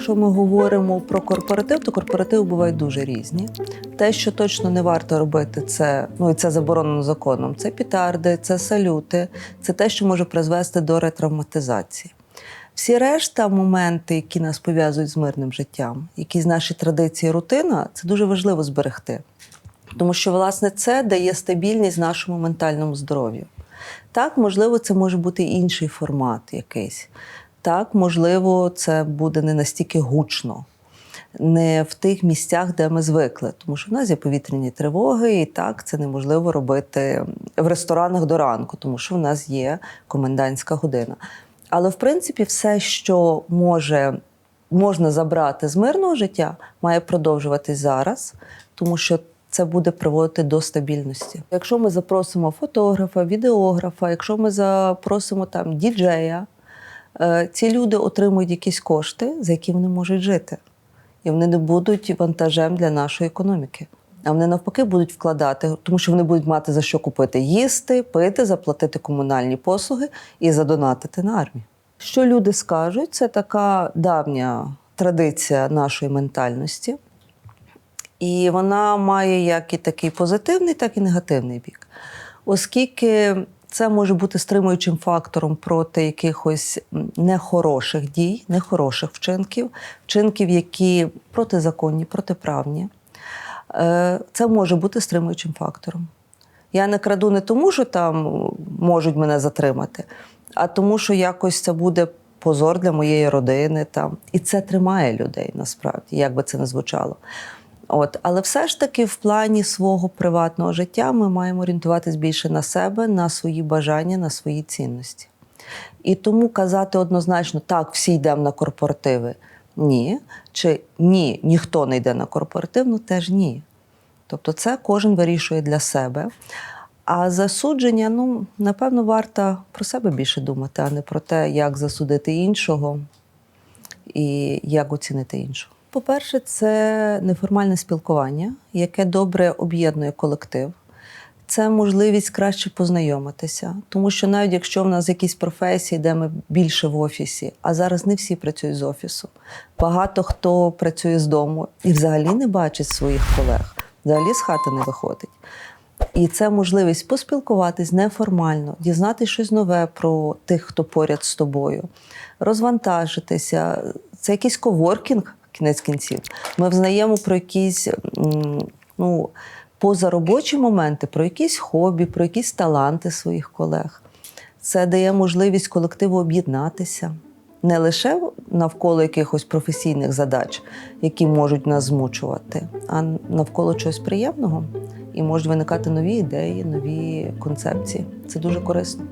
Якщо ми говоримо про корпоратив, то корпоративи бувають дуже різні. Те, що точно не варто робити, це ну і це заборонено законом. Це пітарди, це салюти, це те, що може призвести до ретравматизації. Всі решта моменти, які нас пов'язують з мирним життям, які з наші традиції, рутина, це дуже важливо зберегти. Тому що, власне, це дає стабільність нашому ментальному здоров'ю. Так, можливо, це може бути інший формат якийсь. Так, можливо, це буде не настільки гучно, не в тих місцях, де ми звикли. Тому що в нас є повітряні тривоги, і так це неможливо робити в ресторанах до ранку, тому що в нас є комендантська година. Але в принципі, все, що може, можна забрати з мирного життя, має продовжуватись зараз, тому що це буде приводити до стабільності. Якщо ми запросимо фотографа, відеографа, якщо ми запросимо там діджея, ці люди отримують якісь кошти, за які вони можуть жити. І вони не будуть вантажем для нашої економіки. А вони навпаки будуть вкладати, тому що вони будуть мати за що купити їсти, пити, заплатити комунальні послуги і задонатити на армію. Що люди скажуть, це така давня традиція нашої ментальності. І вона має як і такий позитивний, так і негативний бік. Оскільки це може бути стримуючим фактором проти якихось нехороших дій, нехороших вчинків, вчинків, які протизаконні, протиправні. Е, Це може бути стримуючим фактором. Я не краду не тому, що там можуть мене затримати, а тому, що якось це буде позор для моєї родини. Там. І це тримає людей насправді, як би це не звучало. От, але все ж таки, в плані свого приватного життя ми маємо орієнтуватись більше на себе, на свої бажання, на свої цінності. І тому казати однозначно, так, всі йдемо на корпоративи. Ні. Чи ні, ніхто не йде на корпоратив, ну теж ні. Тобто це кожен вирішує для себе. А засудження, ну, напевно, варто про себе більше думати, а не про те, як засудити іншого і як оцінити іншого. По-перше, це неформальне спілкування, яке добре об'єднує колектив. Це можливість краще познайомитися, тому що навіть якщо в нас якісь професії, де ми більше в офісі, а зараз не всі працюють з офісу. Багато хто працює з дому і взагалі не бачить своїх колег, взагалі з хати не виходить. І це можливість поспілкуватись неформально, дізнатися щось нове про тих, хто поряд з тобою, розвантажитися. Це якийсь коворкінг, кінець кінців. Ми взнаємо про якісь ну, позаробочі моменти, про якісь хобі, про якісь таланти своїх колег. Це дає можливість колективу об'єднатися не лише навколо якихось професійних задач, які можуть нас змучувати, а навколо чогось приємного. І можуть виникати нові ідеї, нові концепції. Це дуже корисно.